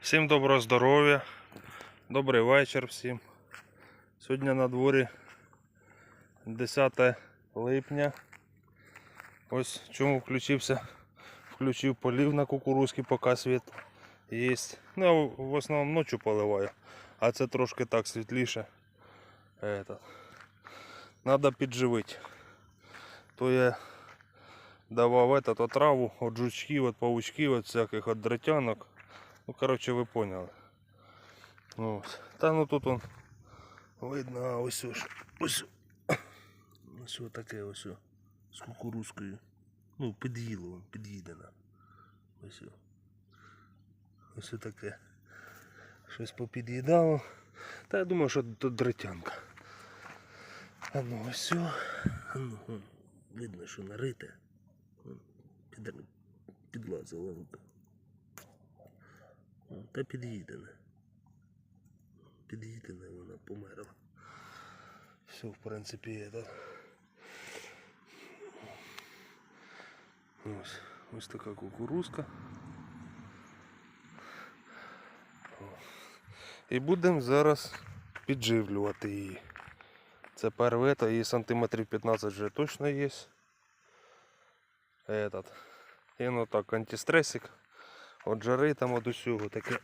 Всім доброго здоров'я, добрий вечір всім. Сьогодні на дворі 10 липня. Ось чому включився. Включив полів на кукурузки, поки світ є. Ну, в основному ночі поливаю, а це трошки так світліше. Этот. Надо підживити. То я давав этот, отраву от жучків, от паучків, от всяких от дротянок. Ну, коротше, ви поняли. Ну, ось. Та ну тут он видно, ось ось. Ось. Ось таке ось з кукурузкою. Ну, під'їло, вон, під'їдена. Ось. о. Ось таке. Щось попід'їдало. Та я думаю, що тут дротянка. А ну ось. А ну, видно, що нарите. Підлазила. вон. Та під'їдене. Під'їдене вона померла. Все, в принципі, это. Ось, ось така кукурузка. І будемо зараз підживлювати її. Це первета, її сантиметрів 15 вже точно є. Этот. І ну так, антистресик. От жари там от усього таке.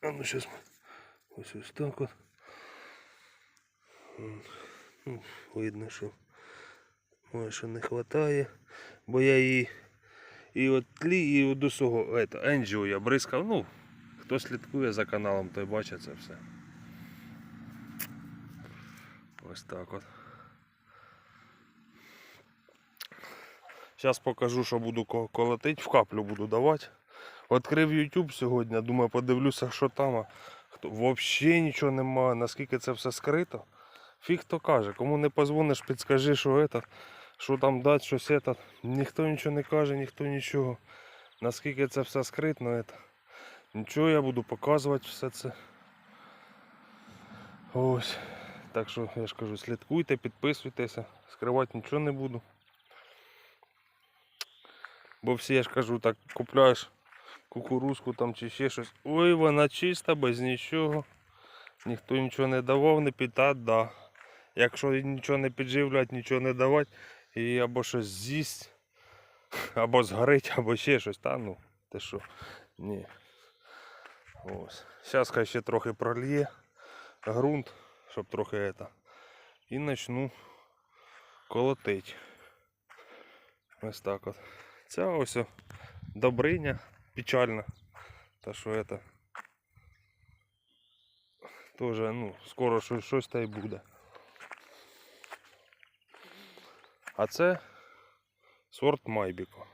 А ну щас. Ось ось так от. Ну, Видно, що що не вистачає. Бо я її і от тлі, і от усього енджіо я бризкав. Ну, хто слідкує за каналом, той бачить це все. Ось так от. Зараз покажу, що буду колотити, в каплю буду давати. Відкрив YouTube сьогодні, думаю, подивлюся, що там. Хто взагалі нічого немає, наскільки це все скрито. Фіг хто каже, кому не позвониш, підскажи, що це, що там дати, щось це. Ніхто нічого не каже, ніхто нічого. Наскільки це все скритно, це. Нічого я буду показувати все це. Ось. Так що я ж кажу, слідкуйте, підписуйтеся, скривати нічого не буду. Бо всі, я ж кажу, так купляєш кукурузку там чи ще щось. Ой, вона чиста, без нічого. Ніхто нічого не давав, не питав, да. Якщо нічого не підживлять, нічого не давати, і або щось з'їсть, або згорить, або ще щось. Та ну, ти що? Ні. Ось. Зараз хай ще трохи прольє ґрунт, щоб трохи это. І почну колотить. Ось так от. Ця ось добриня печальна. Та що это. Тоже, ну, скоро щось та й буде. А це сорт Майбіко.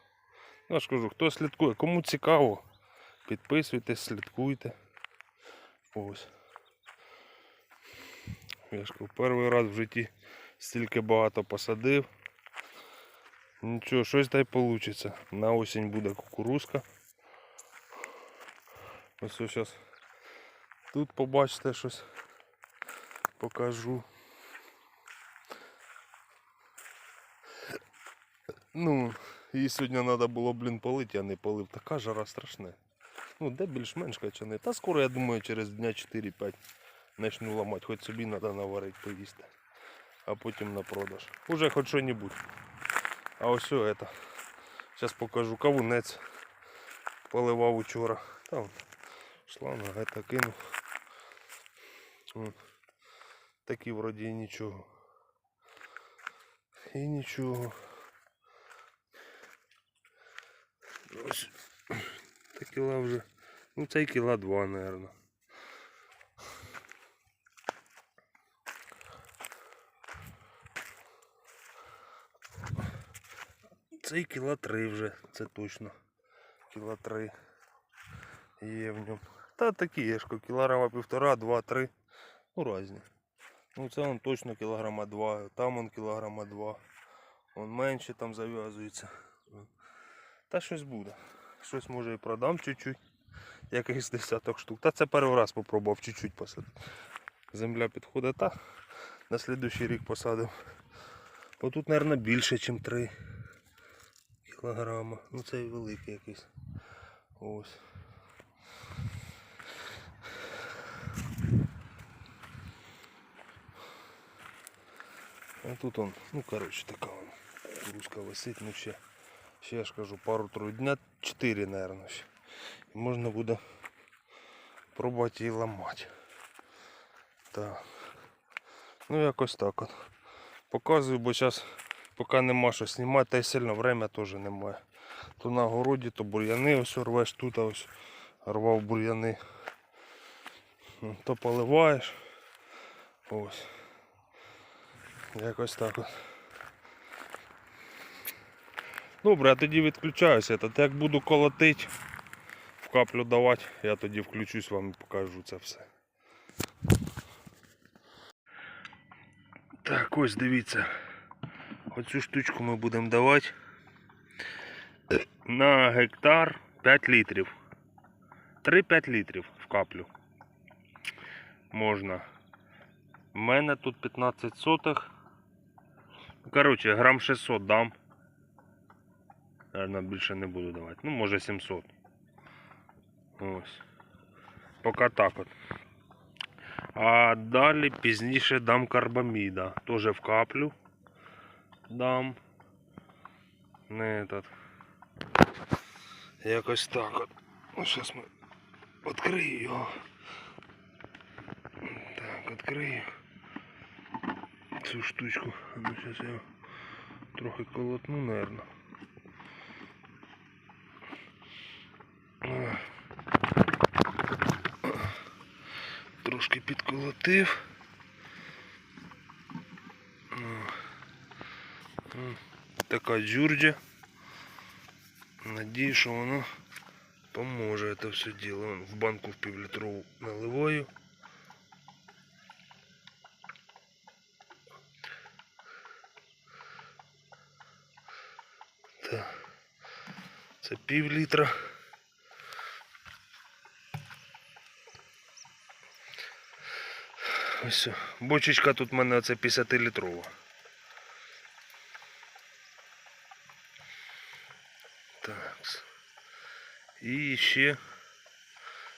Я ж кажу, хто слідкує, кому цікаво, підписуйтесь, слідкуйте. Ось. Я ж кажу, перший раз в житті стільки багато посадив. Нічого, щось та й вийде. На осінь буде кукурузка. Ось зараз тут побачите щось. Покажу. Ну, її сьогодні треба було, блін, полити, я не полив. Така жара страшна. Ну, де більш-менш качани. Та скоро, я думаю, через дня 4-5 почну ламати. Хоч собі треба наварити поїсти. А потім на продаж. Уже хоч що-небудь. А ось это. Зараз покажу кавунець. Поливав учора. Там шланга это кинув. Такі вроді і нічого. І нічого. Ось. Та кіла вже. Ну це кіла два, наверное. Це і кіла три вже, це точно. Кіла три є в ньому. Та такі є ж, кілограма півтора, два, три. Ну різні. Ну це он точно кілограма два, там он кілограма два. Он менше там зав'язується. Та щось буде. Щось може і продам чуть-чуть. Якийсь десяток штук. Та це перший раз попробував чуть-чуть посадити. Земля підходить та на слідуючий рік посадив. Отут, мабуть, більше, ніж три кілограма. Ну цей великий якийсь. Ось. А тут он, ну коротше така. Кукурузка висить, ну ще, ще я ж кажу, пару-тройку дня, 4, мабуть. ще. І можна буде пробувати її ламати. Так. Ну якось так от. Показую, бо зараз поки нема що знімати, та й сильно время теж немає. То на городі, то бур'яни ось рвеш, тут ось рвав бур'яни. Ну, То поливаєш. Ось. Якось так от. Добре, я тоді відключаюся. Та як буду колотити, в каплю давати, я тоді включусь вам і покажу це все. Так, ось дивіться. Оцю штучку ми будемо давати на гектар 5 літрів. 3-5 літрів в каплю. Можна. У мене тут 15 сотих. Коротше, грам 600 дам. Наверно, більше не буду давати. Ну, може 700. Ось. Поки так от. А далі пізніше дам карбаміда. Теж в каплю дам. Не этот. Якось так от. Ну, зараз ми відкрию його. Так, відкрию цю штучку. Ну, зараз я трохи колотну. А. Трошки підколотив. Така джурджа. Надію, що воно поможе це все діло. В банку в півлітрову наливаю. Це пів літра. Ось. Бочечка тут в мене оце 50 літрова. Так. І ще.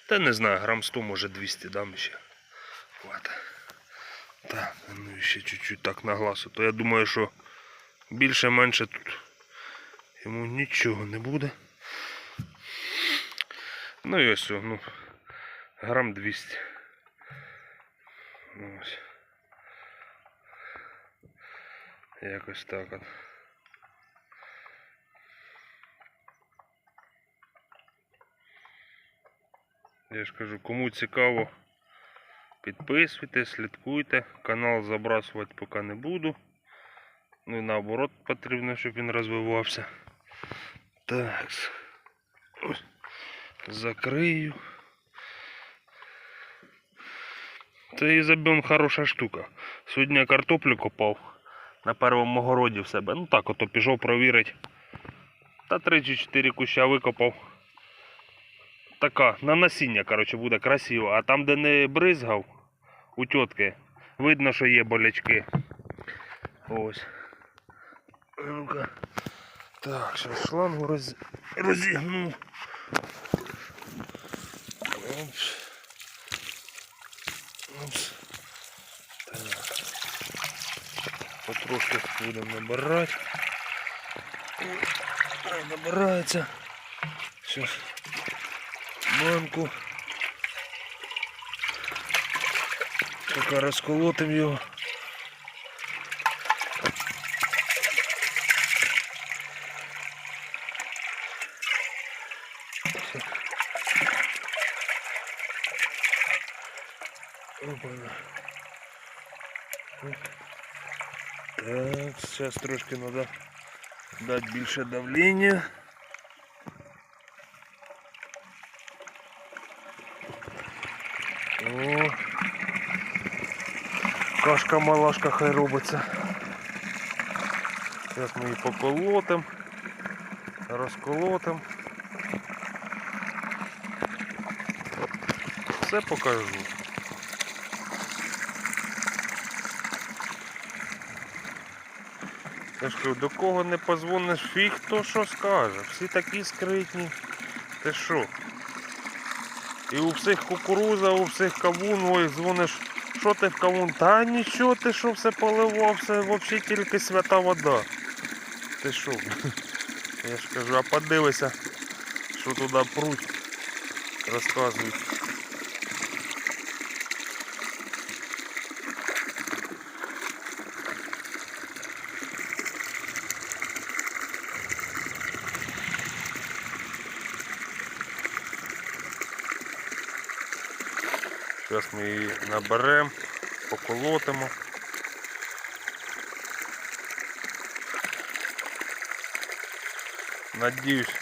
Та не знаю, грам 100, може 200 дам ще. Хвата. Так, ну ще чуть-чуть так на глаз. То я думаю, що більше-менше тут йому нічого не буде. Ну і ось, ну, грам 200. Ну, Ось. Якось так от. Я ж кажу, кому цікаво, підписуйтесь, слідкуйте. Канал забрасувати поки не буду. Ну і наоборот потрібно, щоб він розвивався. Так. Закрию. Це ізобіон хороша штука. Сьогодні я картоплю копав на першому городі в себе. Ну так, ото пішов провірити. Та 3 чи 4 куща викопав. Така, на насіння, коротше, буде красиво. А там, де не бризгав, у тітки, видно, що є болячки. Ось. Ну-ка. Так, зараз шлангу роз... розігну. Опс. Опс. Так. Потрошки будемо набирати. Набирається. Сейчас банку. Поки розколотимо його. Опа. Так, сейчас трошки надо дать більше давлення. О, кашка малашка хай робиться. Зараз ми її поколотим, розколотим. Все покажу. Я ж кажу, до кого не позвониш, фіг хто що скаже. Всі такі скритні. Ти що? І у всіх кукуруза, у всіх кавун, ой, дзвониш Що ти в кавун? Та нічого ти що все поливав, все взагалі тільки свята вода. Ти що? Я ж кажу, а подивися, що туди пруть, розказують. Зараз ми її наберемо, поколотимо. Надіюсь,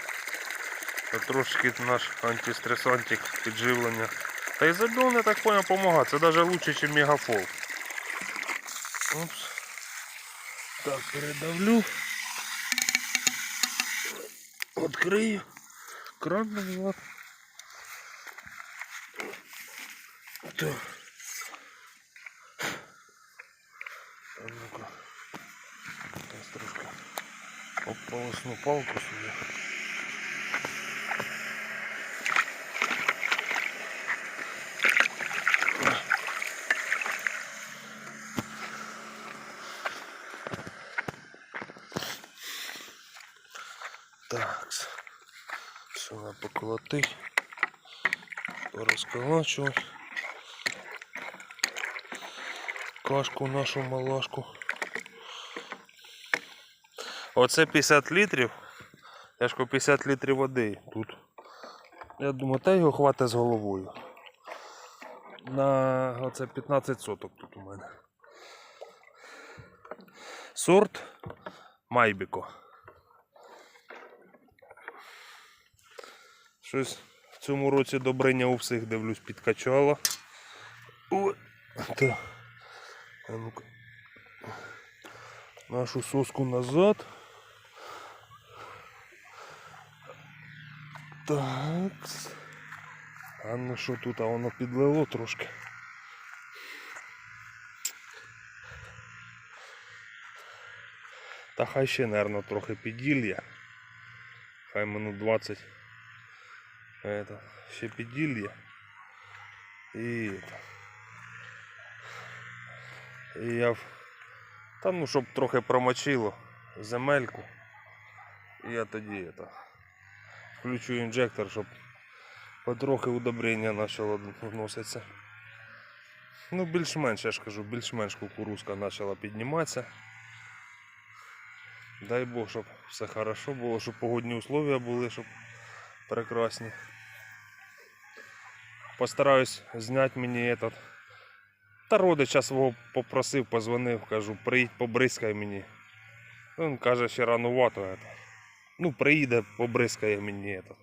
що трошки наш антистресантик підживлення. Та ізобіон, я так понял, допомагає. Це навіть краще, ніж мегафол. Опс. Так, передавлю. Открию. Кран назад. Так. А ну-ка. Зараз трошки ополосну палку собі. Так. Все надо поколотить. Порозколачувати. Кашку нашу малашку. Оце 50 літрів. Ж 50 літрів води тут. Я думаю, та його хватить з головою. На оце 15 соток тут у мене. Сорт Майбіко. Щось в цьому році добриня у всіх дивлюсь підкачало. Ой. Так. А ну-ка. Нашу соску назад. Так. А ну що тут, а воно підлило трошки. Та хай ще, наверно, трохи піділля. Хай минут 20. Это, ще піділля. І это. І я та ну щоб трохи промочило земельку. І я тоді это, включу інжектор, щоб потрохи удобрення почало вноситися. Ну, більш-менш, я ж кажу, більш-менш кукурузка почала підніматися. Дай Бог, щоб все хорошо було, щоб погодні условия були, щоб прекрасні. Постараюсь зняти мені этот. Та родича свого попросив, позвонив, кажу, приїдь побризкай мені. Він каже, ще ранувато. Это. Ну, приїде, побризкає мені этот.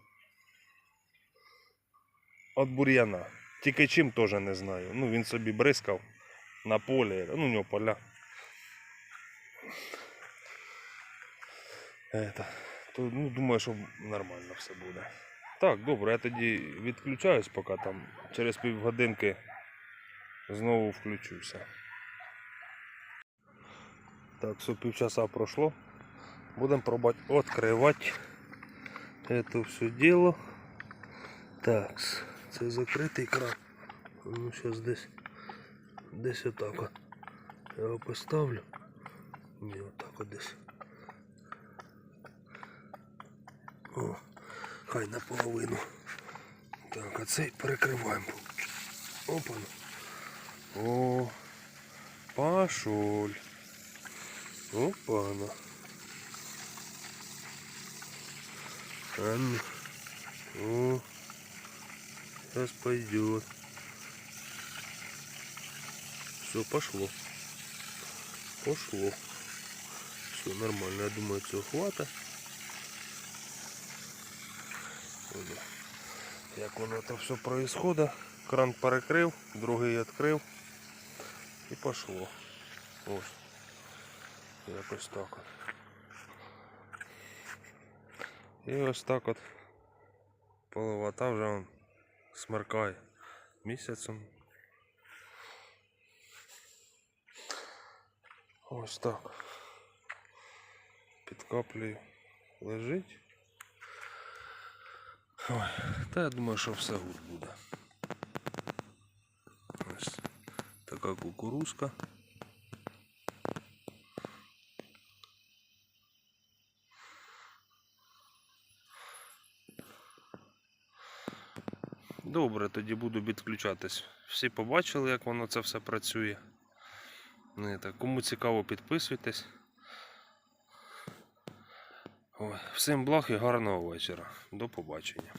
От бур'яна. Тільки чим теж не знаю. Ну, він собі бризкав на полі, ну, у нього поля. Это. То, ну, думаю, що нормально все буде. Так, добре, я тоді відключаюсь, поки там через півгодинки знову включуся. Так, все півчаса пройшло. Будемо пробувати відкривати це все діло. Так, це закритий кран. Ну, зараз десь десь отак. от. Я його поставлю. Ні, отак от десь. О, хай наполовину. Так, а цей перекриваємо. Опа. О, пошоль. Опана. А ну. О, сейчас пойдет. Все, пошло. Пошло. Все нормально, я думаю, цього хвата. Як воно там все происходит. Кран перекрив, другий відкрив і пошло. Ось. Якось так от. І ось так от половата вже он смеркає місяцем. Ось так. Під каплею лежить. Ой, та я думаю, що все гуд буде. Така кукурузка. Добре, тоді буду підключатись. Всі побачили, як воно це все працює. Ну, і так, Кому цікаво, підписуйтесь. Ой, всім благ і гарного вечора. До побачення.